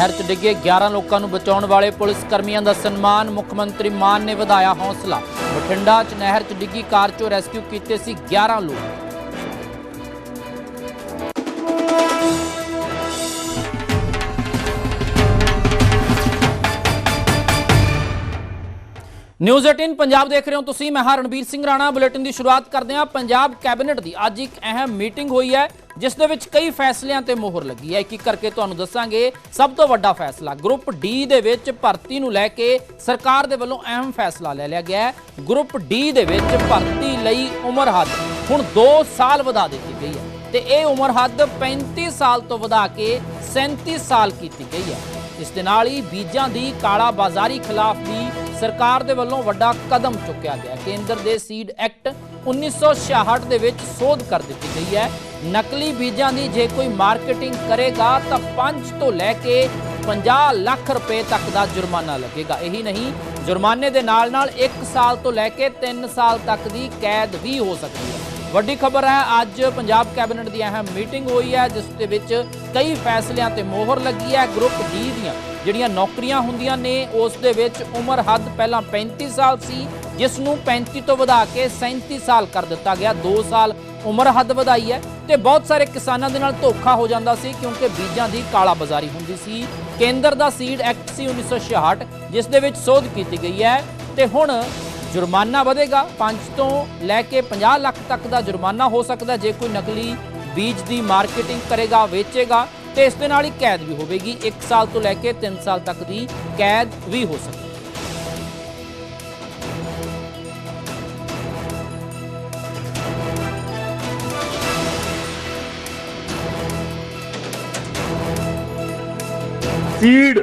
ਨਹਿਰ 'ਚ ਡਿੱਗੇ 11 ਲੋਕਾਂ ਨੂੰ ਬਚਾਉਣ ਵਾਲੇ ਪੁਲਿਸ ਕਰਮੀਆਂ ਦਾ ਸਨਮਾਨ ਮੁੱਖ ਮੰਤਰੀ ਮਾਨ ਨੇ ਵਧਾਇਆ ਹੌਸਲਾ। ਬਠਿੰਡਾ 'ਚ ਨਹਿਰ 'ਚ ਡਿੱਗੀ ਕਾਰ 'ਚੋਂ ਰੈਸਕਿਊ ਕੀਤੇ ਸੀ 11 ਲੋਕ। ਨਿਊਜ਼ 18 ਪੰਜਾਬ ਦੇਖ ਰਹੇ ਹੋ ਤੁਸੀਂ, ਮੈਂ ਹਾਂ ਰਣਬੀਰ ਸਿੰਘ ਰਾਣਾ। ਬੁਲੇਟਿਨ ਦੀ ਸ਼ੁਰੂਆਤ ਕਰਦੇ ਹਾਂ। ਪੰਜਾਬ ਕੈਬਨਿਟ ਦੀ ਅੱਜ ਇੱਕ ਅਹਿਮ ਮੀਟਿੰਗ ਹੋਈ ਹੈ। ਜਿਸ ਦੇ ਵਿੱਚ ਕਈ ਫੈਸਲਿਆਂ ਤੇ ਮੋਹਰ ਲੱਗੀ ਹੈ। ਇੱਕ ਇੱਕ ਕਰਕੇ ਤੁਹਾਨੂੰ ਦੱਸਾਂਗੇ, ਸਭ ਤੋਂ ਵੱਡਾ ਫੈਸਲਾ, ਗਰੁੱਪ ਡੀ ਦੇ ਵਿੱਚ ਭਰਤੀ ਨੂੰ ਲੈ ਕੇ ਸਰਕਾਰ ਦੇ ਵੱਲੋਂ ਅਹਿਮ ਫੈਸਲਾ ਲੈ ਲਿਆ ਗਿਆ ਹੈ। ਗਰੁੱਪ ਡੀ ਦੇ ਵਿੱਚ ਭਰਤੀ ਲਈ ਉਮਰ ਹੱਦ ਹੁਣ 2 ਸਾਲ ਵਧਾ ਦਿੱਤੀ ਗਈ ਹੈ ਤੇ ਇਹ ਉਮਰ ਹੱਦ 35 ਸਾਲ ਤੋਂ ਵਧਾ ਕੇ 37 ਸਾਲ ਕੀਤੀ ਗਈ ਹੈ। ਇਸ ਦੇ ਨਾਲ ਹੀ ਬੀਜਾਂ ਦੀ ਕਾਲਾ ਬਾਜ਼ਾਰੀ ਖਿਲਾਫ ਵੀ ਸਰਕਾਰ ਦੇ ਵੱਲੋਂ ਵੱਡਾ ਕਦਮ ਚੁੱਕਿਆ ਗਿਆ ਕੇਂਦਰ ਦੇ ਸੀਡ ਐਕਟ 1966 ਦੇ ਵਿੱਚ ਸੋਧ ਕਰ ਦਿੱਤੀ ਗਈ ਹੈ। ਨਕਲੀ ਬੀਜਾਂ ਦੀ ਜੇ ਕੋਈ ਮਾਰਕੀਟਿੰਗ ਕਰੇਗਾ ਤਾਂ 5 ਤੋਂ ਲੈ ਕੇ 50 ਲੱਖ ਰੁਪਏ ਤੱਕ ਦਾ ਜੁਰਮਾਨਾ ਲੱਗੇਗਾ। ਇਹੀ ਨਹੀਂ, ਜੁਰਮਾਨੇ ਦੇ ਨਾਲ ਨਾਲ 1 ਸਾਲ ਤੋਂ ਲੈ ਕੇ 3 ਸਾਲ ਤੱਕ ਦੀ ਕੈਦ ਵੀ ਹੋ ਸਕਦੀ ਹੈ। ਵੱਡੀ ਖਬਰ ਹੈ, ਅੱਜ ਪੰਜਾਬ ਕੈਬਨਿਟ ਦੀ ਅਹਿਮ ਮੀਟਿੰਗ ਹੋਈ ਹੈ, ਜਿਸ ਦੇ ਵਿੱਚ ਕਈ ਫੈਸਲਿਆਂ ਤੇ ਮੋਹਰ ਲੱਗੀ ਹੈ। ਗਰੁੱਪ ਡੀ ਦੀਆਂ ਜਿਹੜੀਆਂ ਨੌਕਰੀਆਂ ਹੁੰਦੀਆਂ ਨੇ, ਉਸ ਦੇ ਵਿੱਚ ਉਮਰ ਹੱਦ ਪਹਿਲਾਂ 35 ਸਾਲ ਸੀ ਜਿਸ ਨੂੰ 35 ਤੋਂ ਵਧਾ ਕੇ 37 ਸਾਲ ਕਰ ਦਿੱਤਾ ਗਿਆ। 2 ਸਾਲ ਉਮਰ ਹੱਦ ਵਧਾਈ ਹੈ ਤੇ ਬਹੁਤ ਸਾਰੇ ਕਿਸਾਨਾਂ ਦੇ ਨਾਲ ਧੋਖਾ ਹੋ ਜਾਂਦਾ ਸੀ ਕਿਉਂਕਿ ਬੀਜਾਂ ਦੀ ਕਾਲਾ ਬਾਜ਼ਾਰੀ ਹੁੰਦੀ ਸੀ। ਕੇਂਦਰ ਦਾ ਸੀਡ ਐਕਟ ਸੀ 1966 ਜਿਸ ਦੇ ਵਿੱਚ ਸੋਧ ਕੀਤੀ ਗਈ ਹੈ ਤੇ ਹੁਣ ਜੁਰਮਾਨਾ ਵਧੇਗਾ। 5 ਤੋਂ ਲੈ ਕੇ 50 ਲੱਖ ਤੱਕ ਦਾ ਜੁਰਮਾਨਾ ਹੋ ਸਕਦਾ ਜੇ ਕੋਈ ਨਕਲੀ ਬੀਜ ਦੀ ਮਾਰਕੀਟਿੰਗ ਕਰੇਗਾ, ਵੇਚੇਗਾ ਤੇ ਇਸ ਦੇ ਨਾਲ ਹੀ ਕੈਦ ਵੀ ਹੋਵੇਗੀ। 1 ਸਾਲ ਤੋਂ ਲੈ ਕੇ 3 ਸਾਲ ਤੱਕ ਦੀ ਕੈਦ ਵੀ ਹੋ ਸਕਦੀ ਸੀਡ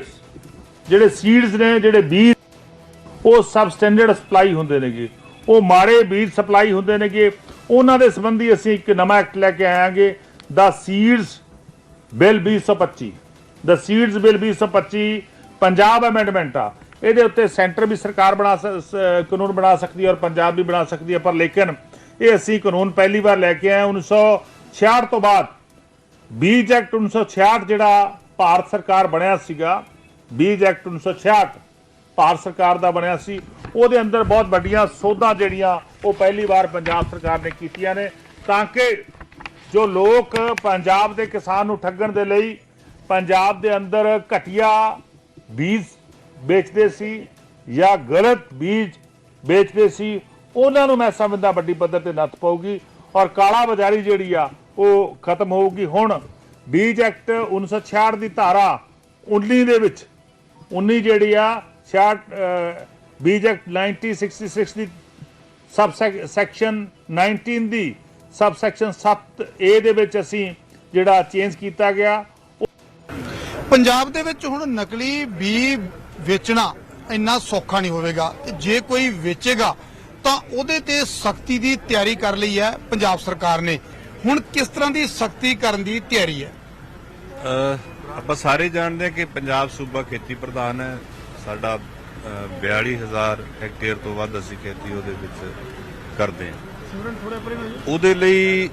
ਜਿਹੜੇ ਸੀਡਸ ਨੇ, ਜਿਹੜੇ ਬੀਜ ਉਹ ਸਬ ਸਟੈਂਡਰਡ ਸਪਲਾਈ ਹੁੰਦੇ ਨੇਗੇ। ਉਹ ਮਾੜੇ ਬੀਜ ਸਪਲਾਈ ਹੁੰਦੇ ਨੇਗੇ। ਉਹਨਾਂ ਦੇ ਸੰਬੰਧੀ ਅਸੀਂ ਇੱਕ ਨਵਾਂ ਐਕਟ ਲੈ ਕੇ ਆਵਾਂਗੇ ਦਾ ਸੀਡਸ ਬਿੱਲ 2025 ਦਾ ਸੀਡਸ ਬਿੱਲ 2025 ਪੰਜਾਬ ਅਮੈਂਡਮੈਂਟ ਆ। ਇਹਦੇ ਉੱਤੇ ਸੈਂਟਰ ਵੀ ਸਰਕਾਰ ਬਣਾ ਸ- ਕਾਨੂੰਨ ਬਣਾ ਸਕਦੀ ਹੈ ਔਰ ਪੰਜਾਬ ਵੀ ਬਣਾ ਸਕਦੀ ਹੈ ਪਰ ਲੇਕਿਨ ਇਹ ਅਸੀਂ ਕਾਨੂੰਨ ਪਹਿਲੀ ਵਾਰ ਲੈ ਕੇ ਆਏ ਹਾਂ 1966 ਤੋਂ ਬਾਅਦ। ਬੀਜ ਐਕਟ 1966 ਜਿਹੜਾ ਭਾਰਤ ਸਰਕਾਰ ਬਣਿਆ ਸੀਗਾ, ਬੀਜ ਐਕਟ 1966 ਭਾਰਤ ਸਰਕਾਰ ਦਾ ਬਣਿਆ ਸੀ, ਉਹਦੇ ਅੰਦਰ ਬਹੁਤ ਵੱਡੀਆਂ ਸੋਧਾਂ ਜਿਹੜੀਆਂ ਉਹ ਪਹਿਲੀ ਵਾਰ ਪੰਜਾਬ ਸਰਕਾਰ ਨੇ ਕੀਤੀਆਂ ਨੇ, ਤਾਂ ਕਿ ਜੋ ਲੋਕ ਪੰਜਾਬ ਦੇ ਕਿਸਾਨ ਨੂੰ ਠੱਗਣ ਦੇ ਲਈ ਪੰਜਾਬ ਦੇ ਅੰਦਰ ਘਟੀਆ ਬੀਜ ਵੇਚਦੇ ਸੀ ਜਾਂ ਗਲਤ ਬੀਜ ਵੇਚਦੇ ਸੀ, ਉਹਨਾਂ ਨੂੰ ਮੈਂ ਸਮਝਦਾ ਵੱਡੀ ਪੱਧਰ ਤੇ ਨੱਥ ਪਾਊਗੀ ਔਰ ਕਾਲਾ ਬਾਜ਼ਾਰੀ ਜਿਹੜੀ ਆ, ਉਹ ਖਤਮ ਹੋਊਗੀ ਹੁਣ। ਬੀਜ ਐਕਟ 1966 ਦੀ ਧਾਰਾ 19 ਦੇ ਵਿੱਚ 19 ਜਿਹੜੀ ਆ 66 ਬੀਜ ਐਕਟ 1966 ਦੀ ਸਬ ਸੈਕਸ਼ਨ 19 ਦੀ ਸਬ ਸੈਕਸ਼ਨ 7 ਏ ਦੇ ਵਿੱਚ ਅਸੀਂ ਜਿਹੜਾ ਚੇਂਜ ਕੀਤਾ ਗਿਆ। ਪੰਜਾਬ ਦੇ ਵਿੱਚ ਹੁਣ ਨਕਲੀ ਬੀ ਵੇਚਣਾ ਇੰਨਾ ਸੌਖਾ ਨਹੀਂ ਹੋਵੇਗਾ ਜੇ ਕੋਈ ਵੇਚੇਗਾ ਤਾਂ ਉਹਦੇ ਤੇ ਸਖਤੀ ਦੀ ਤਿਆਰੀ ਕਰ ਲਈ ਹੈ ਪੰਜਾਬ ਸਰਕਾਰ ਨੇ। ਹੁਣ ਕਿਸ ਤਰ੍ਹਾਂ ਦੀ ਸਖਤੀ ਕਰਨ ਦੀ ਤਿਆਰੀ ਹੈ? ਆਪਾਂ ਸਾਰੇ ਜਾਣਦੇ ਹਾਂ ਕਿ ਪੰਜਾਬ ਸੂਬਾ ਖੇਤੀ ਪ੍ਰਧਾਨ ਹੈ। ਸਾਡਾ ਅਹ 42000 ਹੈਕਟੇਅਰ ਤੋਂ ਵੱਧ ਅਸੀਂ ਖੇਤੀ ਉਹਦੇ ਵਿੱਚ ਕਰਦੇ ਹਾਂ। ਉਹਦੇ ਲਈ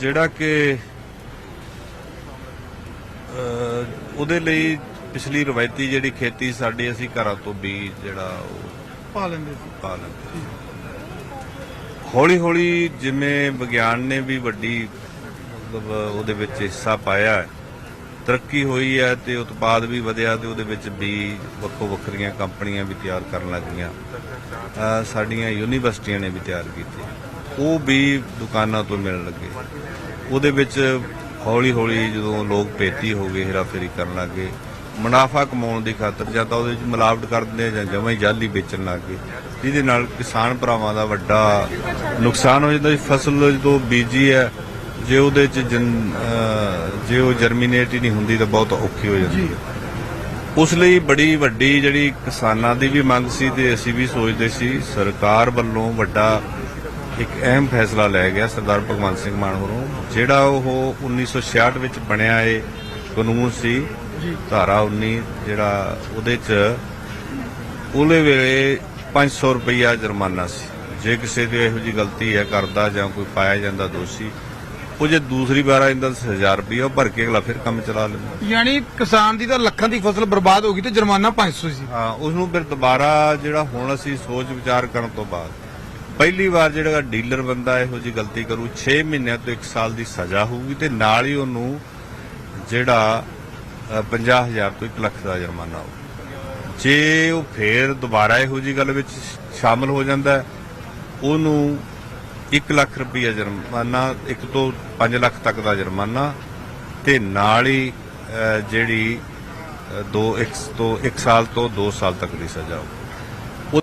ਜਿਹੜਾ ਕਿ ਉਹਦੇ ਲਈ ਪਿਛਲੀ ਰਵਾਇਤੀ ਜਿਹੜੀ ਖੇਤੀ ਸਾਡੀ ਅਸੀਂ ਘਰਾਂ ਤੋਂ ਬੀਜ ਜਿਹੜਾ ਉਹ ਪਾ ਲੈਂਦੇ ਸੀ। ਪਾ ਲੈਂਦੇ ਹੌਲੀ ਹੌਲੀ ਜਿਵੇਂ ਵਿਗਿਆਨ ਨੇ ਵੀ ਵੱਡੀ ਮਤਲਬ ਉਹਦੇ ਵਿੱਚ ਹਿੱਸਾ ਪਾਇਆ ਹੈ। ਤਰੱਕੀ ਹੋਈ ਹੈ ਤੇ ਉਤਪਾਦ ਵੀ ਵਧਿਆ ਤੇ ਉਹਦੇ ਵਿੱਚ ਵੀ ਵੱਖੋ ਵੱਖਰੀਆਂ ਕੰਪਨੀਆਂ ਵੀ ਤਿਆਰ ਕਰਨ ਲੱਗੀਆਂ। ਅਹ ਸਾਡੀਆਂ ਯੂਨੀਵਰਸਿਟੀਆਂ ਨੇ ਵੀ ਤਿਆਰ ਕੀਤੇ ਉਹ ਵੀ ਦੁਕਾਨਾਂ ਤੋਂ ਮਿਲਣ ਲੱਗੇ। ਉਹਦੇ ਵਿੱਚ ਹੌਲੀ ਹੌਲੀ ਜਦੋਂ ਲੋਕ ਪੇਤੀ ਹੋ ਗਏ, ਹੇਰਾਫੇਰੀ ਕਰਨ ਲੱਗੇ, ਮੁਨਾਫਾ ਕਮਾਉਣ ਦੀ ਖਾਤਰ ਜਾਂ ਤਾਂ ਉਹਦੇ ਵਿੱਚ ਮਿਲਾਵਟ ਕਰ ਦਿੰਦੇ ਜਾਂ ਜਮਾਂ ਹੀ ਜਾਲੀ ਵੇਚਣ ਲੱਗ ਗਏ। ਜਿਹਦੇ ਨਾਲ ਕਿਸਾਨ ਭਰਾਵਾਂ ਦਾ ਵੱਡਾ ਨੁਕਸਾਨ ਹੋ ਜਾਂਦਾ। ਫਸਲ ਜਦੋਂ ਬੀਜੀ ਹੈ ਜੇ ਉਹਦੇ ਚ ਜੇ ਉਹ ਜਰਮੀਨੇਟ ਹੀ ਨਹੀਂ ਹੁੰਦੀ ਤਾਂ ਬਹੁਤ ਔਖੀ ਹੋ ਜਾਂਦੀ ਹੈ। ਉਸ ਲਈ ਬੜੀ ਵੱਡੀ ਜਿਹੜੀ ਕਿਸਾਨਾਂ ਦੀ ਵੀ ਮੰਗ ਸੀ ਤੇ ਅਸੀਂ ਵੀ ਸੋਚਦੇ ਸੀ ਸਰਕਾਰ ਵੱਲੋਂ ਵੱਡਾ ਇੱਕ ਅਹਿਮ ਫੈਸਲਾ ਲਿਆ ਗਿਆ ਸਰਦਾਰ ਭਗਵੰਤ ਸਿੰਘ ਮਾਨ ਵੱਲੋਂ ਜਿਹੜਾ ਉਹ 1966 ਵਿੱਚ ਬਣਿਆ ਇਹ ਕਾਨੂੰਨ ਸੀ ਧਾਰਾ 19 ਜਿਹੜਾ ਉਹਦੇ ਚ ਉਹਲੇ ਵੇਲੇ 500 ਰੁਪਈਆ ਜੁਰਮਾਨਾ ਸੀ। ਜੇ ਕਿਸੇ ਦੀ ਇਹੋ ਜੀ ਗਲਤੀ ਹੈ ਕਰਦਾ ਜਾਂ ਕੋਈ ਪਾਇਆ ਜਾਂਦਾ ਦੋਸ਼ੀ ਉਹ ਜੇ ਦੂਸਰੀ ਵਾਰ ਆ ਜਾਂਦਾ 1000 ਰੁਪਏ ਉਹ ਭਰ ਕੇ ਅਗਲਾ ਫਿਰ ਕੰਮ ਚਲਾ ਲੈਂਦਾ। ਯਾਨੀ ਕਿਸਾਨ ਦੀ ਤਾਂ ਲੱਖਾਂ ਦੀ ਫਸਲ ਬਰਬਾਦ ਹੋ ਗਈ ਤੇ ਜੁਰਮਾਨਾ 500 ਸੀ ਹਾਂ ਉਸ ਨੂੰ ਫਿਰ ਦੁਬਾਰਾ ਜਿਹੜਾ ਹੁਣ ਅਸੀਂ ਸੋਚ ਵਿਚਾਰ ਕਰਨ ਤੋਂ ਬਾਅਦ ਪਹਿਲੀ ਵਾਰ ਜਿਹੜਾ ਡੀਲਰ ਬੰਦਾ ਇਹੋ ਜੀ ਗਲਤੀ ਕਰੂ 6 ਮਹੀਨਿਆਂ ਤੋਂ 1 ਸਾਲ ਦੀ ਸਜ਼ਾ ਹੋਊਗੀ ਤੇ ਨਾਲ ਹੀ ਉਹਨੂੰ ਜਿਹੜਾ ਅ, 50000 ਤੋਂ 1 ਲੱਖ ਦਾ ਜੁਰਮਾਨਾ ਹੋਊ। ਜੇ ਉਹ ਫੇਰ ਦੁਬਾਰਾ ਇਹੋ ਜੀ ਗੱਲ ਵਿੱਚ ਸ਼ਾਮਲ ਹੋ ਜਾਂਦਾ ਉਹਨੂੰ 1 ਲੱਖ ਰੁਪਈਆ ਜੁਰਮਾਨਾ 1 ਤੋਂ 5 ਲੱਖ ਤੱਕ ਦਾ ਜੁਰਮਾਨਾ ਤੇ ਨਾਲ ਹੀ ਜਿਹੜੀ 2 1 ਤੋਂ 1 ਸਾਲ ਤੋਂ 2 ਸਾਲ ਤੱਕ ਦੀ ਸਜ਼ਾ ਹੋਊ।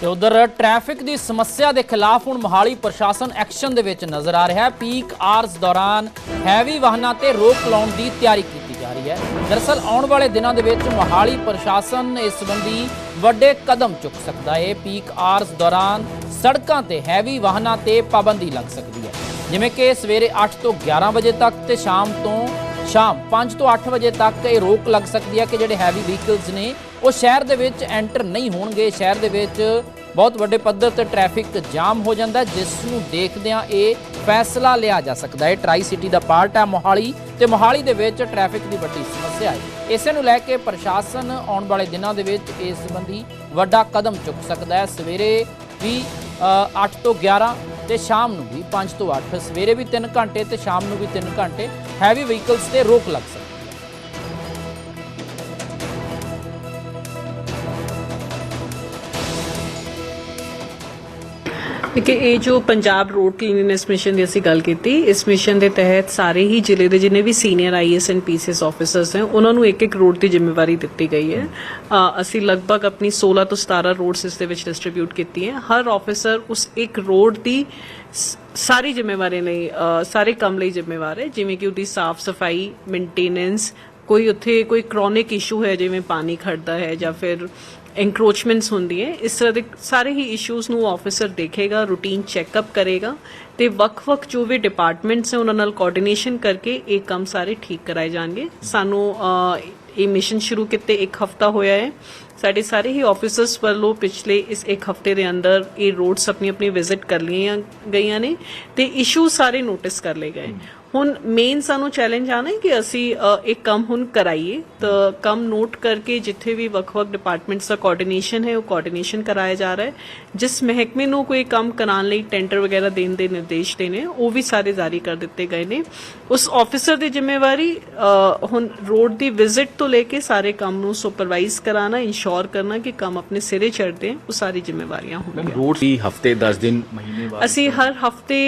ਤੇ ਉਧਰ ਟ੍ਰੈਫਿਕ ਦੀ ਸਮੱਸਿਆ ਦੇ ਖਿਲਾਫ ਹੁਣ ਮੋਹਾਲੀ ਪ੍ਰਸ਼ਾਸਨ ਐਕਸ਼ਨ ਦੇ ਵਿੱਚ ਨਜ਼ਰ ਆ ਰਿਹਾ ਹੈ। ਪੀਕ ਆਰਸ ਦੌਰਾਨ ਹੈਵੀ ਵਾਹਨਾਂ ਤੇ ਰੋਕ ਲਾਉਣ ਦੀ ਤਿਆਰੀ ਕੀਤੀ ਜਾ ਰਹੀ ਹੈ। ਦਰਅਸਲ ਆਉਣ ਵਾਲੇ ਦਿਨਾਂ ਦੇ ਵਿੱਚ ਮੋਹਾਲੀ ਪ੍ਰਸ਼ਾਸਨ ਇਸ ਸੰਬੰਧੀ ਵੱਡੇ ਕਦਮ ਚੁੱਕ ਸਕਦਾ ਹੈ। ਪੀਕ ਆਰਸ ਦੌਰਾਨ ਸੜਕਾਂ ਤੇ ਹੈਵੀ ਵਾਹਨਾਂ ਤੇ ਪਾਬੰਦੀ ਲੱਗ ਸਕਦੀ ਹੈ। ਜਿਵੇਂ ਕਿ ਸਵੇਰੇ 8 ਤੋਂ 11 ਵਜੇ ਤੱਕ ਤੇ ਸ਼ਾਮ ਤੋਂ ਸ਼ਾਮ 5 ਤੋਂ 8 ਵਜੇ ਤੱਕ ਇਹ ਰੋਕ ਲੱਗ ਸਕਦੀ ਹੈ ਕਿ ਜਿਹੜੇ ਹੈਵੀ ਵਹੀਕਲਸ ਨੇ, ਉਹ ਸ਼ਹਿਰ ਦੇ ਵਿੱਚ ਐਂਟਰ ਨਹੀਂ ਹੋਣਗੇ। ਸ਼ਹਿਰ ਦੇ ਵਿੱਚ ਬਹੁਤ ਵੱਡੇ ਪੱਧਰ ਤੇ ਟ੍ਰੈਫਿਕ ਜਾਮ ਹੋ ਜਾਂਦਾ ਜਿਸ ਨੂੰ ਦੇਖਦਿਆਂ ਇਹ ਫੈਸਲਾ ਲਿਆ ਜਾ ਸਕਦਾ ਹੈ। ਟਰਾਈ ਸਿਟੀ ਦਾ ਪਾਰਟ ਹੈ ਮੋਹਾਲੀ ਤੇ ਮੋਹਾਲੀ ਦੇ ਵਿੱਚ ਟ੍ਰੈਫਿਕ ਦੀ ਵੱਡੀ ਸਮੱਸਿਆ ਹੈ। ਇਸੇ ਨੂੰ ਲੈ ਕੇ ਪ੍ਰਸ਼ਾਸਨ ਆਉਣ ਵਾਲੇ ਦਿਨਾਂ ਦੇ ਵਿੱਚ ਇਸ ਸੰਬੰਧੀ ਵੱਡਾ ਕਦਮ ਚੁੱਕ ਸਕਦਾ ਹੈ। ਸਵੇਰੇ ਵੀ ਅ, 8 ਤੋਂ 11 ਤੇ ਸ਼ਾਮ ਨੂੰ ਵੀ 5 ਤੋਂ 8 ਸਵੇਰੇ ਵੀ 3 ਘੰਟੇ ਤੇ ਸ਼ਾਮ ਨੂੰ ਵੀ 3 ਘੰਟੇ ਹੈਵੀ ਵਹੀਕਲਸ ਤੇ ਰੋਕ ਲੱਗ ਸਕਦੀ ਕਿ ਇਹ ਜੋ ਪੰਜਾਬ ਰੋਡ ਕਲੀਨਨੈਸ ਮਿਸ਼ਨ ਦੀ ਅਸੀਂ ਗੱਲ ਕੀਤੀ, ਇਸ ਮਿਸ਼ਨ ਦੇ ਤਹਿਤ ਸਾਰੇ ਹੀ ਜ਼ਿਲ੍ਹੇ ਦੇ ਜਿੰਨੇ ਵੀ senior IAS and PCS officers ਨੇ, ਉਹਨਾਂ ਨੂੰ ਇੱਕ ਇੱਕ ਰੋਡ ਦੀ ਜ਼ਿੰਮੇਵਾਰੀ ਦਿੱਤੀ ਗਈ ਹੈ। ਅਸੀਂ ਲਗਭਗ ਆਪਣੀ 16 ਤੋਂ 17 ਰੋਡਸ ਇਸ ਦੇ ਵਿੱਚ ਡਿਸਟ੍ਰੀਬਿਊਟ ਕੀਤੀ ਹੈ। ਹਰ ਆਫੀਸਰ ਉਸ ਇੱਕ ਰੋਡ ਦੀ ਸਾਰੀ ਜ਼ਿੰਮੇਵਾਰੀ ਲਈ ਸਾਰੇ ਕੰਮ ਲਈ ਜ਼ਿੰਮੇਵਾਰ ਹੈ। ਜਿਵੇਂ ਕਿ ਉਹਦੀ ਸਾਫ਼ ਸਫ਼ਾਈ ਮੇਨਟੇਨੈਂਸ ਕੋਈ ਉੱਥੇ ਕੋਈ ਕ੍ਰੋਨਿਕ ਇਸ਼ੂ ਹੈ, ਜਿਵੇਂ ਪਾਣੀ ਖੜਦਾ ਹੈ ਜਾਂ ਫਿਰ ਐਨਕਰੋਚਮੈਂਟਸ ਹੁੰਦੀ ਹੈ। ਇਸ ਤਰ੍ਹਾਂ ਦੇ ਸਾਰੇ ਹੀ ਇਸ਼ੂਜ਼ ਨੂੰ ਆਫੀਸਰ ਦੇਖੇਗਾ ਰੂਟੀਨ ਚੈੱਕਅਪ ਕਰੇਗਾ ਤੇ ਵੱਖ-ਵੱਖ ਜੋ ਵੀ ਡਿਪਾਰਟਮੈਂਟਸ ਹੈ, ਉਹਨਾਂ ਨਾਲ ਕੋਆਰਡੀਨੇਸ਼ਨ ਕਰਕੇ ਇਹ ਕੰਮ ਸਾਰੇ ਠੀਕ ਕਰਾਏ ਜਾਣਗੇ। ਸਾਨੂੰ ਇਹ ਮਿਸ਼ਨ ਸ਼ੁਰੂ ਕੀਤੇ ਇੱਕ ਹਫਤਾ ਹੋਇਆ ਹੈ। ਸਾਡੇ ਸਾਰੇ ਹੀ ਆਫੀਸਰਸ ਵੱਲੋਂ ਪਿਛਲੇ ਇਸ ਇੱਕ ਹਫ਼ਤੇ ਦੇ ਅੰਦਰ ਇਹ ਰੋਡਸ ਆਪਣੀ ਆਪਣੀ ਵਿਜ਼ਿਟ ਕਰ ਲਈਆਂ ਗਈਆਂ ਨੇ ਤੇ ਇਸ਼ੂ ਸਾਰੇ ਨੋਟਿਸ ਕਰ ਲਏ ਗਏ। ਹੁਣ ਮੇਨ ਸਾਨੂੰ ਚੈਲੰਜ ਆਣਾ ਹੈ ਕਿ ਅਸੀਂ ਇੱਕ ਕੰਮ ਹੁਣ ਕਰਾਈਏ। ਤਾਂ ਕੰਮ ਨੋਟ ਕਰਕੇ ਜਿੱਥੇ ਵੀ ਵੱਖ-ਵੱਖ ਡਿਪਾਰਟਮੈਂਟਸ ਦਾ ਕੋਆਰਡੀਨੇਸ਼ਨ ਹੈ ਉਹ ਕੋਆਰਡੀਨੇਸ਼ਨ ਕਰਾਇਆ ਜਾ ਰਿਹਾ ਹੈ। ਜਿਸ ਮਹਿਕਮੇ ਨੂੰ ਕੋਈ ਕੰਮ ਕਰਾਉਣ ਲਈ ਟੈਂਡਰ ਵਗੈਰਾ ਦੇਣ ਦੇ ਨਿਰਦੇਸ਼ ਦੇ ਨੇ ਉਹ ਵੀ ਸਾਰੇ ਜਾਰੀ ਕਰ ਦਿੱਤੇ ਗਏ ਨੇ। ਉਸ ਆਫੀਸਰ ਦੀ ਜ਼ਿੰਮੇਵਾਰੀ ਹੁਣ ਰੋਡ ਦੀ ਵਿਜ਼ਿਟ ਤੋਂ ਲੈ ਕੇ ਸਾਰੇ ਕੰਮ ਨੂੰ ਸੁਪਰਵਾਈਜ਼ ਕਰਾਣਾ ਇਨਸ਼ੋਰ ਕਰਨਾ ਕਿ ਕੰਮ ਆਪਣੇ ਸਿਰੇ ਚੜਦੇ ਉਹ ਸਾਰੀ ਜ਼ਿੰਮੇਵਾਰੀਆਂ ਹੋਣਗੀਆਂ। ਰੋਡ ਦੀ ਹਫ਼ਤੇ 10 ਦਿਨ ਮਹੀਨੇ ਬਾਅਦ ਅਸੀਂ ਹਰ ਹਫ਼ਤੇ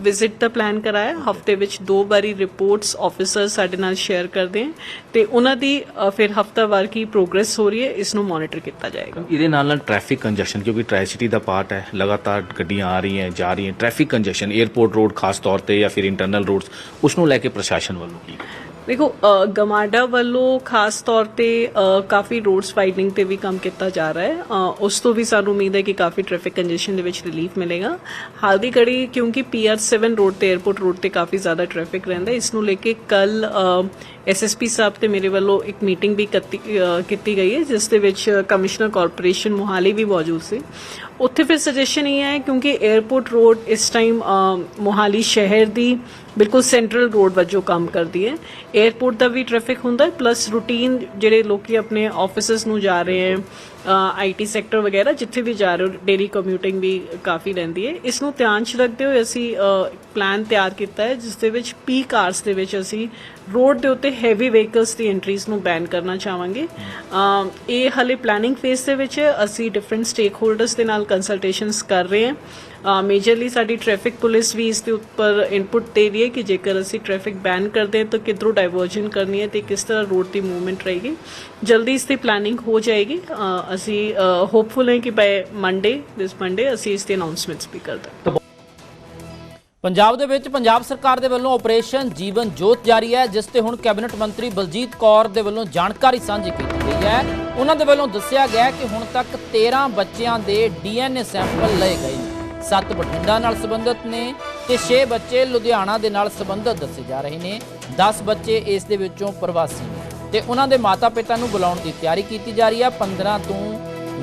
ਵਿਜ਼ਿਟ ਦਾ ਪਲਾਨ ਕਰਾਇਆ। ਹਫ਼ਤੇ ਵਿੱਚ ਦੋ ਵਾਰੀ ਰਿਪੋਰਟਸ ਆਫੀਸਰ ਸਾਡੇ ਨਾਲ ਸ਼ੇਅਰ ਕਰਦੇ ਹਨ ਤੇ ਉਹਨਾਂ ਦੀ ਅ, ਫਿਰ ਹਫਤਾਵਾਰ ਕੀ ਪ੍ਰੋਗਰੈਸ ਹੋ ਰਹੀ ਹੈ ਇਸ ਨੂੰ ਮੋਨੀਟਰ ਕੀਤਾ ਜਾਏਗਾ। ਇਹਦੇ ਨਾਲ ਨਾਲ ਟ੍ਰੈਫਿਕ ਕੰਜੈਸ਼ਨ ਕਿਉਂਕਿ ਟ੍ਰਾਈ ਦਾ ਪਾਰਟ ਹੈ ਲਗਾਤਾਰ ਗੱਡੀਆਂ ਆ ਰਹੀਆਂ ਜਾ ਰਹੀਆਂ ਟ੍ਰੈਫਿਕ ਕੰਜੈਸ਼ਨ 에ਅਰਪੋਰਟ ਰੋਡ ਖਾਸ ਤੌਰ ਤੇ ਜਾਂ ਫਿਰ ਇੰਟਰਨਲ ਰੋਡਸ ਉਸ ਨੂੰ ਲੈ ਕੇ ਪ੍ਰਸ਼ਾਸਨ ਵੱਲੋਂ ਕੀ? ਦੇਖੋ ਗਮਾਡਾ ਵੱਲੋਂ ਖਾਸ ਤੌਰ ਤੇ ਕਾਫੀ ਰੋਡਸ ਵਾਈਡਨਿੰਗ ਤੇ ਵੀ ਕੰਮ ਕੀਤਾ ਜਾ ਰਿਹਾ ਹੈ। ਉਸ ਤੋਂ ਵੀ ਸਾਨੂੰ ਉਮੀਦ ਹੈ ਕਿ ਕਾਫੀ ਟ੍ਰੈਫਿਕ ਕੰਜੈਸ਼ਨ ਦੇ ਵਿੱਚ ਰਿਲੀਫ ਮਿਲੇਗਾ। ਹਾਲ ਦੀ ਘੜੀ ਕਿਉਂਕਿ ਪੀਆਰ 7 ਰੋਡ ਤੇ 에ਅਰਪੋਰਟ ਰੋਡ ਤੇ ਕਾਫੀ ਜ਼ਿਆਦਾ ਟ੍ਰੈਫਿਕ ਰਹਿੰਦਾ ਇਸ ਨੂੰ ਲੈ ਕੇ ਕੱਲ ਐਸਐਸਪੀ ਸਾਹਿਬ ਤੇ ਮੇਰੇ ਵੱਲੋਂ ਇੱਕ ਮੀਟਿੰਗ ਵੀ ਕੀਤੀ- ਕੀਤੀ ਗਈ ਹੈ, ਜਿਸ ਦੇ ਵਿੱਚ ਕਮਿਸ਼ਨਰ ਕਾਰਪੋਰੇਸ਼ਨ ਮੋਹਾਲੀ ਵੀ ਮੌਜੂਦ ਸੀ। ਉੱਥੇ ਫਿਰ ਸੁਜੈਸ਼ਨ ਇਹ ਹੈ ਕਿਉਂਕਿ 에ਅਰਪੋਰਟ ਰੋਡ ਇਸ ਟਾਈਮ ਮੋਹਾਲੀ ਸ਼ਹਿਰ ਦੀ ਬਿਲਕੁਲ ਸੈਂਟਰਲ ਰੋਡ ਵਜੋਂ ਕੰਮ ਕਰਦੀ ਹੈ। 에ਅਰਪੋਰਟ ਦਾ ਵੀ ਟ੍ਰੈਫਿਕ ਹੁੰਦਾ ਹੈ ਪਲੱਸ ਰੂਟੀਨ ਜਿਹੜੇ ਲੋਕੀ ਆਪਣੇ ਆਫਿਸਸ ਨੂੰ ਜਾ ਰਹੇ ਹੈ ਆਈਟੀ ਸੈਕਟਰ ਵਗੈਰਾ ਜਿੱਥੇ ਵੀ ਜਾ ਰਹੇ ਹੋ ਡੇਲੀ ਕਮਿਊਟਿੰਗ ਵੀ ਕਾਫੀ ਰਹਿੰਦੀ ਹੈ। ਇਸ ਨੂੰ ਧਿਆਨ 'ਚ ਰੱਖਦੇ ਹੋਏ ਅਸੀਂ ਪਲਾਨ ਤਿਆਰ ਕੀਤਾ ਹੈ, ਜਿਸ ਦੇ ਵਿੱਚ ਪੀ ਕਾਰਸ ਦੇ ਵਿੱਚ ਅਸੀਂ ਰੋਡ ਦੇ ਉੱਤੇ ਹੈਵੀ ਵਹੀਕਲਸ ਦੀ ਐਂਟਰੀਜ਼ ਨੂੰ ਬੈਨ ਕਰਨਾ ਚਾਹਾਂਗੇ। ਇਹ ਹਲੇ ਪਲੈਨਿੰਗ ਫੇਸ ਦੇ ਵਿੱਚ ਅਸੀਂ ਡਿਫਰੈਂਟ ਸਟੇਕ ਹੋਲਡਰਸ ਦੇ ਨਾਲ ਕੰਸਲਟੇਸ਼ਨਸ ਕਰ ਰਹੇ ਹਾਂ। ਮੇਜਰਲੀ ਸਾਡੀ ਟ੍ਰੈਫਿਕ ਪੁਲਿਸ ਵੀ ਇਸ ਦੇ ਉੱਪਰ ਇਨਪੁਟ ਦੇ ਰਹੀ ਹੈ ਕਿ ਜੇਕਰ ਅਸੀਂ ਟ੍ਰੈਫਿਕ ਬੈਨ ਕਰਦੇ ਹਾਂ ਤਾਂ ਕਿੱਧਰੋਂ ਡਾਇਵਰਜਨ ਕਰਨੀ ਹੈ ਤੇ ਕਿਸ ਤਰ੍ਹਾਂ ਰੋਡ ਦੀ ਮੂਵਮੈਂਟ ਰਹੇਗੀ। ਜਲਦੀ ਇਸ ਦੀ ਪਲੈਨਿੰਗ ਹੋ ਜਾਏਗੀ। ਅਸੀਂ ਹੋਪਫੁਲ ਹਾਂ ਕਿ ਬਾਈ ਮੰਡੇ ਦਿਸ ਮੰਡੇ ਅਸੀਂ ਇਸ ਦੀ ਅਨਾਉਂਸਮੈਂਟਸ ਵੀ ਕਰ ਦਾਂਗੇ। ਪੰਜਾਬ ਦੇ ਵਿੱਚ ਪੰਜਾਬ ਸਰਕਾਰ ਦੇ ਵੱਲੋਂ ਆਪਰੇਸ਼ਨ ਜੀਵਨ ਜੋਤ ਜਾਰੀ ਹੈ, ਜਿਸ ਤੇ ਹੁਣ ਕੈਬਨਿਟ ਮੰਤਰੀ ਬਲਜੀਤ ਕੌਰ ਦੇ ਵੱਲੋਂ ਜਾਣਕਾਰੀ ਸਾਂਝੀ ਕੀਤੀ ਗਈ ਹੈ। ਉਹਨਾਂ ਦੇ ਵੱਲੋਂ ਦੱਸਿਆ ਗਿਆ ਕਿ ਹੁਣ ਤੱਕ 13 ਬੱਚਿਆਂ ਦੇ ਡੀਐਨਏ ਸੈਂਪਲ ਲਏ ਗਏ ਨੇ। 7 ਬਠਿੰਡਾ ਨਾਲ ਸੰਬੰਧਿਤ ਨੇ ਤੇ 6 ਬੱਚੇ ਲੁਧਿਆਣਾ ਦੇ ਨਾਲ ਸੰਬੰਧਿਤ ਦੱਸੇ ਜਾ ਰਹੇ ਨੇ। 10 ਬੱਚੇ ਇਸ ਦੇ ਵਿੱਚੋਂ ਪ੍ਰਵਾਸੀ ਨੇ ਤੇ ਉਹਨਾਂ ਦੇ ਮਾਤਾ-ਪਿਤਾ ਨੂੰ ਬੁਲਾਉਣ ਦੀ ਤਿਆਰੀ ਕੀਤੀ ਜਾ ਰਹੀ ਹੈ 15 ਤੋਂ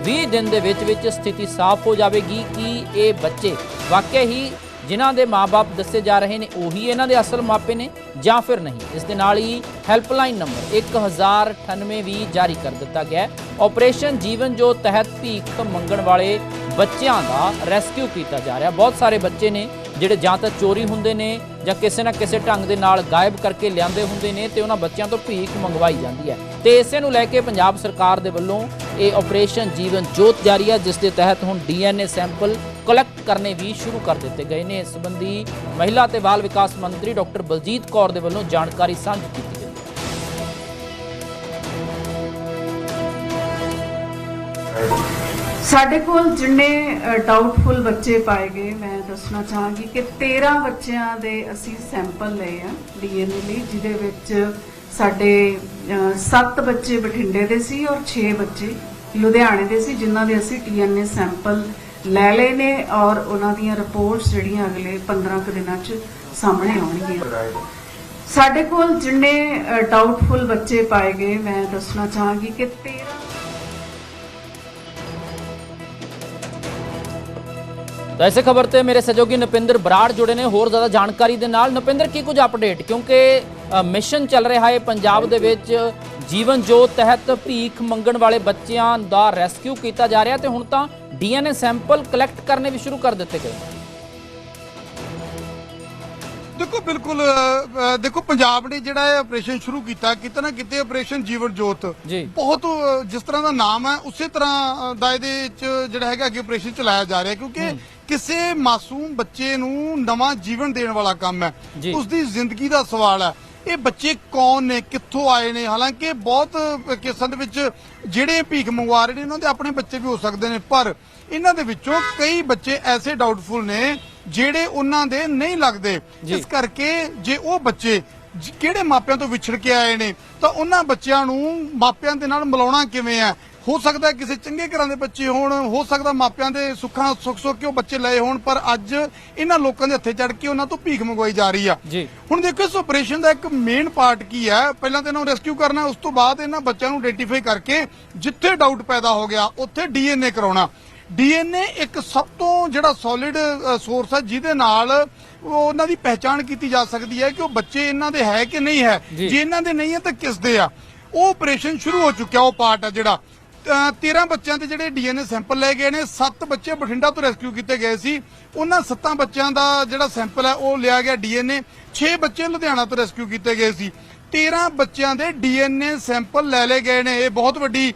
20 ਦਿਨ ਦੇ ਵਿੱਚ ਵਿੱਚ ਸਥਿਤੀ ਸਾਫ਼ ਹੋ ਜਾਵੇਗੀ ਕਿ ਇਹ ਬੱਚੇ ਵਾਕਿਆ ਹੀ ਜਿਨ੍ਹਾਂ ਦੇ ਮਾਪੇ ਦੱਸੇ ਜਾ ਰਹੇ ਨੇ, ਉਹੀ ਇਹਨਾਂ ਦੇ ਅਸਲ ਮਾਪੇ ਨੇ ਜਾਂ ਫਿਰ ਨਹੀਂ। ਇਸ ਦੇ ਨਾਲ ਹੀ ਹੈਲਪਲਾਈਨ ਨੰਬਰ 1098 ਵੀ ਜਾਰੀ ਕਰ ਦਿੱਤਾ ਗਿਆ ਹੈ। ਆਪਰੇਸ਼ਨ ਜੀਵਨ ਜੋ ਤਹਿਤ ਭੀਖ ਮੰਗਣ ਵਾਲੇ ਬੱਚਿਆਂ ਦਾ ਰੈਸਕਿਊ ਕੀਤਾ ਜਾ ਰਿਹਾ। ਬਹੁਤ ਸਾਰੇ ਬੱਚੇ ਨੇ ਜਿਹੜੇ ਜਾਂ ਤਾਂ ਚੋਰੀ ਹੁੰਦੇ ਨੇ ਜਾਂ ਕਿਸੇ ਨਾ ਕਿਸੇ ਢੰਗ ਦੇ ਨਾਲ ਗਾਇਬ ਕਰਕੇ ਲਿਆਂਦੇ ਹੁੰਦੇ ਨੇ ਤੇ ਉਹਨਾਂ ਬੱਚਿਆਂ ਤੋਂ ਭੀਖ ਮੰਗਵਾਈ ਜਾਂਦੀ ਹੈ। ਤੇ ਇਸੇ ਨੂੰ ਲੈ ਕੇ ਪੰਜਾਬ ਸਰਕਾਰ ਦੇ ਵੱਲੋਂ ਇਹ ਆਪਰੇਸ਼ਨ ਜੀਵਨ ਜੋਤ ਜਾਰੀ ਹੈ, ਜਿਸ ਦੇ ਤਹਿਤ ਹੁਣ ਡੀਐਨਏ ਸੈਂਪਲ ਕਲੈਕਟ ਕਰਨੇ ਵੀ ਸ਼ੁਰੂ ਕਰ ਦਿੱਤੇ ਗਏ ਨੇ। ਇਸ ਸੰਬੰਧੀ ਮਹਿਲਾ ਤੇ ਬਾਲ ਵਿਕਾਸ ਮੰਤਰੀ ਡਾਕਟਰ ਬਲਜੀਤ ਕੌਰ ਦੇ ਵੱਲੋਂ ਜਾਣਕਾਰੀ ਸਾਂਝੀ ਕੀਤੀ ਸਾਡੇ ਕੋਲ ਜਿੰਨੇ ਡਾਊਟਫੁਲ ਬੱਚੇ ਪਾਏ ਗਏ, ਮੈਂ ਦੱਸਣਾ ਚਾਹਾਂਗੀ ਕਿ 13 ਬੱਚਿਆਂ ਦੇ ਅਸੀਂ ਸੈਂਪਲ ਲਏ ਆ ਡੀਐਨਏ ਲਈ, ਜਿਹਦੇ ਵਿੱਚ ਸਾਡੇ 7 ਬੱਚੇ ਬਠਿੰਡੇ ਦੇ ਸੀ ਔਰ 6 ਬੱਚੇ ਲੁਧਿਆਣੇ ਦੇ ਸੀ, ਜਿਨ੍ਹਾਂ ਦੇ ਅਸੀਂ ਡੀਐਨਏ ਸੈਂਪਲ ਲੈ ਲਏ ਨੇ ਔਰ ਉਹਨਾਂ ਦੀਆਂ ਰਿਪੋਰਟਸ ਜਿਹੜੀਆਂ ਅਗਲੇ 15 ਕੁ ਦਿਨਾਂ 'ਚ ਸਾਹਮਣੇ ਆਉਣਗੀਆਂ। ਸਾਡੇ ਕੋਲ ਜਿੰਨੇ ਡਾਊਟਫੁਲ ਬੱਚੇ ਪਾਏ ਗਏ, ਮੈਂ ਦੱਸਣਾ ਚਾਹਾਂਗੀ ਕਿ 13 ਤਾਂ ਇਸੇ ਖਬਰ ਤੇ ਮੇਰੇ ਸਹਿਯੋਗੀ ਨਪਿੰਦਰ ਬਰਾੜ ਜੁੜੇ ਨੇ। ਹੋਰ ਜ਼ਿਆਦਾ ਜਾਣਕਾਰੀ ਦੇ ਨਾਲ ਨਪਿੰਦਰ, ਕੀ ਕੁਝ ਅਪਡੇਟ ਕਿਉਂਕਿ ਮਿਸ਼ਨ ਚੱਲ ਰਿਹਾ ਹੈ ਪੰਜਾਬ ਦੇ ਵਿੱਚ ਜੀਵਨ ਜੋਤ ਤਹਿਤ ਭੀਖ ਮੰਗਣ ਵਾਲੇ ਬੱਚਿਆਂ ਦਾ ਰੈਸਕਿਊ ਕੀਤਾ ਜਾ ਰਿਹਾ ਤੇ ਹੁਣ ਤਾਂ ਡੀਐਨਏ ਸੈਂਪਲ ਕਲੈਕਟ ਕਰਨੇ ਵੀ ਸ਼ੁਰੂ ਕਰ ਦਿੱਤੇ ਗਏ। ਦੇਖੋ ਬਿਲਕੁਲ ਅ, ਦੇਖੋ ਪੰਜਾਬ ਨੇ ਜਿਹੜਾ ਇਹ ਆਪਰੇਸ਼ਨ ਸ਼ੁਰੂ ਕੀਤਾ ਕਿਤੇ ਨਾ ਕਿਤੇ ਆਪਰੇਸ਼ਨ ਜੀਵਨ ਜੋਤ ਜੀ। ਬਹੁਤ ਅ, ਜਿਸ ਤਰ੍ਹਾਂ ਦਾ ਨਾਮ ਹੈ ਉਸੇ ਤਰ੍ਹਾਂ ਅ, ਦਾ ਇਹਦੇ ਵਿੱਚ ਜਿਹੜਾ ਹੈਗਾ ਅੱਗੇ ਆਪਰੇਸ਼ਨ ਚਲਾਇਆ ਜਾ ਰਿਹਾ ਕਿਉਂਕਿ ਕਿਸੇ ਮਾਸੂਮ ਬੱਚੇ ਨੂੰ ਨਵਾਂ ਜੀਵਨ ਦੇਣ ਵਾਲਾ ਕੰਮ ਹੈ ਜੀ। ਉਸ ਦੀ ਜ਼ਿੰਦਗੀ ਦਾ ਸਵਾਲ ਹੈ ਇਹ ਬੱਚੇ ਕੌਣ ਨੇ ਕਿੱਥੋਂ ਆਏ ਨੇ ਹਾਲਾਂਕਿ ਬਹੁਤ ਕੇਸਾਂ ਦੇ ਵਿੱਚ ਜਿਹੜੇ ਭੀਖ ਮੰਗਵਾ ਰਹੇ ਨੇ ਉਹਨਾਂ ਦੇ ਆਪਣੇ ਬੱਚੇ ਵੀ ਹੋ ਸਕਦੇ ਨੇ ਪਰ ਇਹਨਾਂ ਦੇ ਵਿੱਚੋਂ ਕਈ ਬੱਚੇ ਐਸੇ ਡਾਊਟਫੁਲ ਨੇ ਜਿਹੜੇ ਉਹਨਾਂ ਦੇ ਨਹੀਂ ਲੱਗਦੇ। ਇਸ ਕਰਕੇ ਜੇ ਉਹ ਬੱਚੇ ਕਿਹੜੇ ਮਾਪਿਆਂ ਤੋਂ ਵਿਛੜ ਕੇ ਆਏ ਨੇ ਤਾਂ ਉਹਨਾਂ ਬੱਚਿਆਂ ਨੂੰ ਮਾਪਿਆਂ ਦੇ ਨਾਲ ਮਿਲਾਉਣਾ ਕਿਵੇਂ ਹੈ? ਹੋ ਸਕਦਾ ਕਿਸੇ ਚੰਗੇ ਘਰਾਂ ਦੇ ਬੱਚੇ ਹੋਣ ਹੋ ਸਕਦਾ ਮਾਪਿਆਂ ਦੇ ਸੁੱਖਾਂ ਸੁੱਖ ਸੁੱਖ ਕੇ ਉਹ ਬੱਚੇ ਲਏ ਹੋਣ ਪਰ ਅੱਜ ਇਹਨਾਂ ਲੋਕਾਂ ਦੇ ਹੱਥੇ ਚੜ ਕੇ ਉਹਨਾਂ ਤੋਂ ਭੀਖ ਮੰਗਵਾਈ ਜਾ ਰਹੀ ਆ। ਹੁਣ ਦੇਖੋ ਇਸ ਆਪਰੇਸ਼ਨ ਦਾ ਇੱਕ ਮੇਨ ਪਾਰਟ ਕੀ ਹੈ? ਪਹਿਲਾਂ ਤਾਂ ਇਹਨਾਂ ਨੂੰ ਰੈਸਕਿਊ ਕਰਨਾ ਉਸ ਤੋਂ ਬਾਅਦ ਇਹਨਾਂ ਬੱਚਿਆਂ ਨੂੰ ਆਇਡੈਂਟੀਫਾਈ ਕਰਕੇ ਜਿੱਥੇ ਡਾਊਟ ਪੈਦਾ ਹੋ ਗਿਆ ਉੱਥੇ ਡੀਐਨਏ ਕਰਾਉਣਾ। ਡੀਐਨਏ ਇੱਕ ਸਭ ਤੋਂ ਜਿਹੜਾ ਸੋਲਿਡ ਸੋਰਸ ਹੈ ਜਿਹਦੇ ਨਾਲ ਉਹ ਉਹਨਾਂ ਦੀ ਪਹਿਚਾਣ ਕੀਤੀ ਜਾ ਸਕਦੀ ਹੈ ਕਿ ਉਹ ਬੱਚੇ ਇਹਨਾਂ ਦੇ ਹੈ ਕਿ ਨਹੀਂ ਹੈ। ਜੀ। ਇਹਨਾਂ ਦੇ ਨਹੀਂ ਹੈ ਤਾਂ ਕਿਸ ਦੇ ਆ? ਉਹ ਆਪਰੇਸ਼ਨ ਸ਼ੁਰੂ ਹੋ ਚੁੱਕਿਆ ਉਹ ਪਾਰਟ ਹੈ ਜਿਹੜਾ। ਅਹ 13 ਬੱਚਿਆਂ ਦੇ ਜਿਹੜੇ ਡੀਐਨਏ ਸੈਂਪਲ ਲਏ ਗਏ ਨੇ 7 ਬੱਚੇ ਬਠਿੰਡਾ ਤੋਂ ਰੈਸਕਿਊ ਕੀਤੇ ਗਏ ਸੀ। ਉਹਨਾਂ 7 ਬੱਚਿਆਂ ਦਾ ਜਿਹੜਾ ਸੈਂਪਲ ਹੈ ਉਹ ਲਿਆ ਗਿਆ ਡੀਐਨਏ। 6 ਬੱਚੇ ਲੁਧਿਆਣਾ ਤੋਂ ਰੈਸਕਿਊ ਕੀਤੇ ਗਏ ਸੀ। 13 ਬੱਚਿਆਂ ਦੇ ਡੀਐਨਏ ਸੈਂਪਲ ਲੈ ਲਏ ਗਏ ਨੇ। ਇਹ ਬਹੁਤ ਵੱਡੀ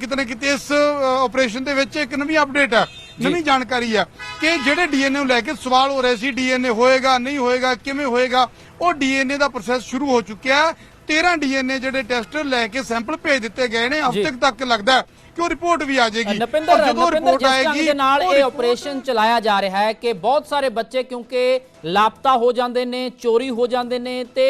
ਕਿਤੇ ਨਾ ਕਿਤੇ ਇਸ ਆਪਰੇਸ਼ਨ ਦੇ ਵਿੱਚ ਇੱਕ ਨਵੀਂ ਅਪਡੇਟ ਹੈ ਨਵੀਂ ਜਾਣਕਾਰੀ ਹੈ ਕਿ ਜਿਹੜੇ ਡੀਐਨਏ ਨੂੰ ਲੈ ਕੇ ਸਵਾਲ ਹੋ ਰਹੇ ਸੀ ਡੀਐਨਏ ਹੋਏਗਾ ਨਹੀਂ ਹੋਏਗਾ ਕਿਵੇਂ ਹੋਏਗਾ ਉਹ ਡੀਐਨਏ ਦਾ ਪ੍ਰੋਸੈਸ ਸ਼ੁਰੂ ਹੋ ਚੁੱਕਿਆ। ਹੈ 13 ਡੀਐਨਏ ਜਿਹੜੇ ਟੈਸਟ ਲੈ ਕੇ ਸੈਂਪਲ ਭੇਜ ਦਿੱਤੇ ਗਏ ਨੇ ਹਫ਼ਤੇ ਤੱਕ ਲੱਗਦਾ ਕਿ ਉਹ ਰਿਪੋਰਟ ਵੀ ਆ ਜਾਏਗੀ। ਨਪਿੰਦਰ ਨਪਿੰਦਰ ਰਿਪੋਰਟ ਜਿਸ ਢੰਗ ਆਏਗੀ ਦੇ ਨਾਲ ਇਹ ਆਪਰੇਸ਼ਨ ਚਲਾਇਆ ਜਾ ਰਿਹਾ ਹੈ ਕਿ ਬਹੁਤ ਸਾਰੇ ਬੱਚੇ ਕਿਉਂਕਿ ਲਾਪਤਾ ਹੋ ਜਾਂਦੇ ਨੇ ਚੋਰੀ ਹੋ ਜਾਂਦੇ ਨੇ ਤੇ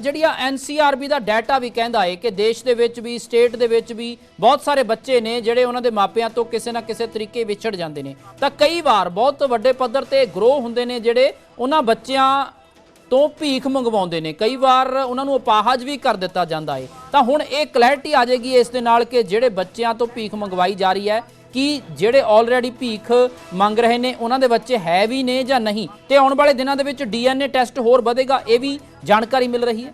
ਜਿਹੜੀ ਆ ਐਨਸੀਆਰਬੀ ਦਾ ਡਾਟਾ ਵੀ ਕਹਿੰਦਾ ਹੈ ਕਿ ਦੇਸ਼ ਦੇ ਵਿੱਚ ਵੀ ਸਟੇਟ ਦੇ ਵਿੱਚ ਵੀ ਬਹੁਤ ਸਾਰੇ ਬੱਚੇ ਨੇ ਜਿਹੜੇ ਉਹਨਾਂ ਦੇ ਮਾਪਿਆਂ ਤੋਂ ਕਿਸੇ ਨਾ ਕਿਸੇ ਤਰੀਕੇ ਵਿਛੜ ਜਾਂਦੇ ਨੇ। ਤਾਂ ਕਈ ਵਾਰ ਬਹੁਤ ਵੱਡੇ ਪੱਧਰ ਤੇ ਗਰੋਹ ਹੁੰਦੇ ਨੇ ਜਿਹੜੇ ਉਹਨਾਂ ਬੱਚਿਆਂ ਤੋਂ ਭੀਖ ਮੰਗਵਾਉਂਦੇ ਨੇ। ਕਈ ਵਾਰ ਉਹਨਾਂ ਨੂੰ ਅਪਾਹਜ ਵੀ ਕਰ ਦਿੱਤਾ ਜਾਂਦਾ ਹੈ ਤਾਂ ਹੁਣ ਇਹ ਕਲੈਰਿਟੀ ਆ ਜਾਏਗੀ ਇਸ ਦੇ ਨਾਲ ਕਿ ਜਿਹੜੇ ਬੱਚਿਆਂ ਤੋਂ ਭੀਖ ਮੰਗਵਾਈ ਜਾ ਰਹੀ ਹੈ, ਕਿ ਜਿਹੜੇ ਆਲਰੇਡੀ ਭੀਖ ਮੰਗ ਰਹੇ ਨੇ, ਉਹਨਾਂ ਦੇ ਬੱਚੇ ਹੈ ਵੀ ਨੇ ਜਾਂ ਨਹੀਂ? ਤੇ ਆਉਣ ਵਾਲੇ ਦਿਨਾਂ ਦੇ ਵਿੱਚ ਡੀਐਨਏ ਟੈਸਟ ਹੋਰ ਵਧੇਗਾ, ਇਹ ਵੀ ਜਾਣਕਾਰੀ ਮਿਲ ਰਹੀ ਹੈ।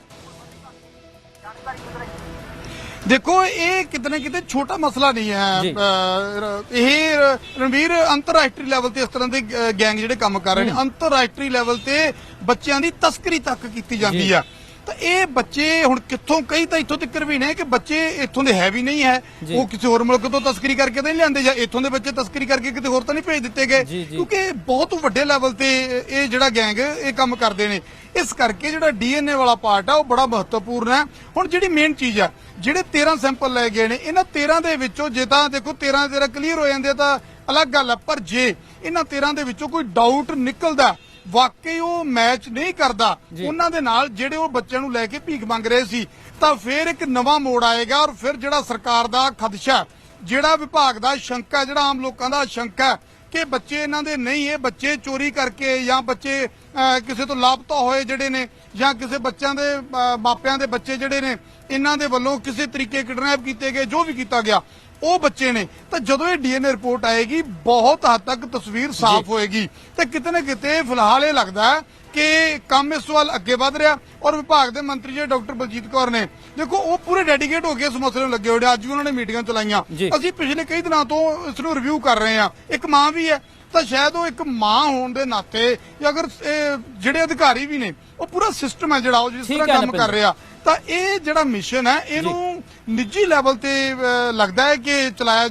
ਦੇਖੋ ਇਹ ਕਿਤੇ ਨਾ ਕਿਤੇ ਛੋਟਾ ਮਸਲਾ ਨਹੀਂ ਹੈ। ਅਹ, ਇਹ ਰਣਵੀਰ ਅੰਤਰਰਾਸ਼ਟਰੀ ਲੈਵਲ ਤੇ ਇਸ ਤਰ੍ਹਾਂ ਦੇ ਅਹ, ਗੈਂਗ ਜਿਹੜੇ ਕੰਮ ਕਰ ਰਹੇ ਨੇ ਅੰਤਰਰਾਸ਼ਟਰੀ ਲੈਵਲ ਤੇ ਬੱਚਿਆਂ ਦੀ ਤਸਕਰੀ ਤੱਕ ਕੀਤੀ ਜਾਂਦੀ। ਆ ਤਾਂ ਇਹ ਬੱਚੇ ਹੁਣ ਕਿੱਥੋਂ ਕਈ ਤਾਂ ਇੱਥੋਂ ਤੱਕ ਵੀ ਨੇ ਕਿ ਬੱਚੇ ਇੱਥੋਂ ਦੇ ਹੈ ਵੀ ਨਹੀਂ ਹੈ। ਉਹ ਕਿਸੇ ਹੋਰ ਮੁਲਕ ਤੋਂ ਤਸਕਰੀ ਕਰਕੇ ਤਾਂ ਨਹੀਂ ਲਿਆਂਦੇ ਜਾਂ ਇੱਥੋਂ ਦੇ ਬੱਚੇ ਤਸਕਰੀ ਕਰਕੇ ਕਿਤੇ ਹੋਰ ਤਾਂ ਨਹੀਂ ਭੇਜ ਦਿੱਤੇ ਗਏ। ਕਿਉਂਕਿ ਬਹੁਤ ਵੱਡੇ ਲੈਵਲ ਤੇ ਇਹ ਜਿਹੜਾ ਗੈਂਗ ਇਹ ਕੰਮ ਕਰਦੇ ਨੇ। ਇਸ ਕਰਕੇ ਜਿਹੜਾ ਡੀਐਨਏ ਵਾਲਾ ਪਾਰਟ ਆ ਉਹ ਬੜਾ ਮਹੱਤਵਪੂਰਨ ਹੈ। ਹੁਣ ਜਿਹੜੀ ਮੇਨ ਚੀਜ਼ ਆ ਜਿਹੜੇ 13 ਸੈਂਪਲ ਲਏ ਗਏ ਨੇ ਇਹਨਾਂ 13 ਦੇ ਵਿੱਚੋਂ ਜੇ ਤਾਂ ਦੇਖੋ 13 13 ਕਲੀਅਰ ਹੋ ਜਾਂਦੇ ਆ ਤਾਂ ਅਲੱਗ ਗੱਲ ਹੈ ਪਰ ਜੇ ਇਹਨਾਂ 13 ਦੇ ਵਿੱਚੋਂ ਕੋਈ ਡਾਊਟ ਨਿਕਲਦਾ ਵਾਕਈ ਉਹ ਮੈਚ ਨਹੀਂ ਕਰਦਾ। ਉਹਨਾਂ ਦੇ ਨਾਲ ਜਿਹੜੇ ਉਹ ਬੱਚਿਆਂ ਨੂੰ ਲੈ ਕੇ ਭੀਖ ਮੰਗ ਰਹੇ ਸੀ ਤਾਂ ਫਿਰ ਇੱਕ ਨਵਾਂ ਮੋੜ ਆਏਗਾ ਔਰ ਫਿਰ ਜਿਹੜਾ ਸਰਕਾਰ ਦਾ ਖਦਸ਼ਾ ਜਿਹੜਾ ਵਿਭਾਗ ਦਾ ਸ਼ੰਕਾ ਜਿਹੜਾ ਆਮ ਲੋਕਾਂ ਦਾ ਸ਼ੰਕਾ ਕਿ ਬੱਚੇ ਇਹਨਾਂ ਦੇ ਨਹੀਂ ਇਹ ਬੱਚੇ ਚੋਰੀ ਕਰਕੇ ਜਾਂ ਬੱਚੇ ਕਿਸੇ ਤੋਂ ਲਾਪਤਾ ਹੋਏ ਜਿਹੜੇ ਨੇ ਜਾਂ ਕਿਸੇ ਬੱਚਿਆਂ ਦੇ ਮਾਪਿਆਂ ਦੇ ਬੱਚੇ ਜਿਹੜੇ ਨੇ ਇਹਨਾਂ ਦੇ ਵੱਲੋਂ ਕਿਸੇ ਤਰੀਕੇ ਕਿਡਨੈਪ ਕੀਤੇ ਗਏ ਜੋ ਵੀ ਕੀਤਾ ਗਿਆ ਉਹ ਬੱਚੇ ਨੇ। ਤਾਂ ਜਦੋਂ ਇਹ ਡੀਐਨਏ ਰਿਪੋਰਟ ਆਏਗੀ ਬਹੁਤ ਹੱਦ ਤੱਕ ਤਸਵੀਰ ਸਾਫ਼ ਹੋਏਗੀ। ਤੇ ਕਿਤੇ ਨਾ ਕਿਤੇ ਫਿਲਹਾਲ ਇਹ ਲੱਗਦਾ ਕਿ ਕੰਮ ਇਸ ਵੱਲ ਅੱਗੇ ਵਧ ਰਿਹਾ ਔਰ ਵਿਭਾਗ ਦੇ ਮੰਤਰੀ ਜਿਹੜੇ ਡਾਕਟਰ ਬਲਜੀਤ ਕੌਰ ਨੇ ਦੇਖੋ ਉਹ ਪੂਰੇ ਡੈਡੀਕੇਟ ਹੋ ਕੇ ਇਸ ਮਸਲੇ ਨੂੰ ਲੱਗੇ ਹੋਏ ਅੱਜ ਵੀ ਉਹਨਾਂ ਨੇ ਮੀਟਿੰਗਾਂ ਚਲਾਈਆਂ। ਜੀ। ਅਸੀਂ ਪਿਛਲੇ ਕਈ ਦਿਨਾਂ ਤੋਂ ਇਸ ਨੂੰ ਰਿਵਿਊ ਕਰ ਰਹੇ ਹਾਂ। ਇੱਕ ਮਾਂ ਵੀ ਹੈ। ਤਾਂ ਸ਼ਾਇਦ ਉਹ ਇੱਕ ਮਾਂ ਹੋਣ ਦੇ ਨਾਤੇ ਜਾਂ ਅਗਰ ਜਿਹੜੇ ਅਧਿਕਾਰੀ ਵੀ ਨੇ ਉਹ ਪੂਰਾ ਸਿਸਟਮ ਹੈ ਜਿਹੜਾ ਉਹ ਜਿਸ ਤਰ੍ਹਾਂ ਕੰਮ ਕਰ। ਰਿਹਾ। ਤਾਂ ਇਹ ਜਿਹੜਾ ਮਿਸ਼ਨ ਹੈ ਇਹਨੂੰ ਨਿੱਜੀ ਲੈਵਲ ਤੇ ਲੱਗਦਾ ਹੈ ਕਿ ਚਲਾਇਆ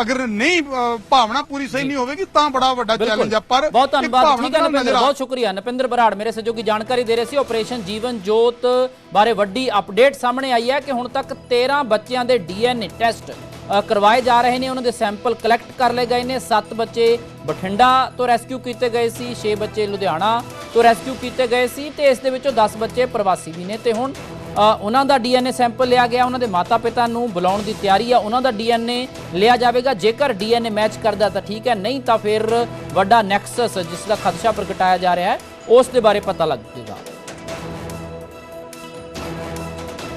ਅਗਰ ਨਹੀਂ ਭਾਵਨਾ ਪੂਰੀ ਸਹੀ ਨਹੀਂ ਹੋਵੇਗੀ ਤਾਂ ਬੜਾ ਵੱਡਾ ਚੈਲੰਜ ਹੈ। ਪਰ ਬਹੁਤ ਧੰਨਵਾਦ। ਠੀਕ ਹੈ ਨਪਿੰਦਰ ਬਹੁਤ ਸ਼ੁਕਰੀਆ। ਨਪਿੰਦਰ ਬਰਾੜ ਮੇਰੇ ਸਹਿਯੋਗੀ ਜਾਣਕਾਰੀ ਦੇ ਰਹੇ ਸੀ। ਆਪਰੇਸ਼ਨ ਜੀਵਨ ਜੋਤ ਬਾਰੇ ਵੱਡੀ ਅਪਡੇਟ ਸਾਹਮਣੇ ਆਈ ਹੈ ਕਿ ਹੁਣ ਤੱਕ 13 ਬੱਚਿਆਂ ਦੇ ਡੀਐਨਏ ਟੈਸਟ ਕਰਵਾਏ ਜਾ ਰਹੇ ਨੇ, ਉਹਨਾਂ ਦੇ ਸੈਂਪਲ ਕਲੈਕਟ ਕਰ ਲਏ ਗਏ ਨੇ। 7 ਬੱਚੇ ਬਠਿੰਡਾ ਤੋਂ ਰੈਸਕਿਊ ਕੀਤੇ ਗਏ ਸੀ 6 ਬੱਚੇ ਲੁਧਿਆਣਾ ਤੋਂ ਰੈਸਕਿਊ ਕੀਤੇ ਗਏ ਸੀ ਤੇ ਇਸ ਦੇ ਵਿੱਚੋਂ 10 ਬੱਚੇ ਪ੍ਰਵਾਸੀ ਵੀ ਨੇ। ਤੇ ਹੁਣ ਉਹਨਾਂ ਦਾ ਡੀਐਨਏ ਸੈਂਪਲ ਲਿਆ ਗਿਆ, ਉਹਨਾਂ ਦੇ ਮਾਤਾ-ਪਿਤਾ ਨੂੰ ਬੁਲਾਉਣ ਦੀ ਤਿਆਰੀ ਆ। ਉਹਨਾਂ ਦਾ ਡੀਐਨਏ ਲਿਆ ਜਾਵੇਗਾ। ਜੇਕਰ ਡੀਐਨਏ ਮੈਚ ਕਰਦਾ ਤਾਂ ਠੀਕ ਹੈ, ਨਹੀਂ ਤਾਂ ਫਿਰ ਵੱਡਾ ਨੈਕਸਸ, ਜਿਸ ਦਾ ਖਦਸ਼ਾ ਪ੍ਰਗਟਾਇਆ ਜਾ ਰਿਹਾ ਹੈ, ਉਸ ਦੇ ਬਾਰੇ ਪਤਾ ਲੱਗੇਗਾ।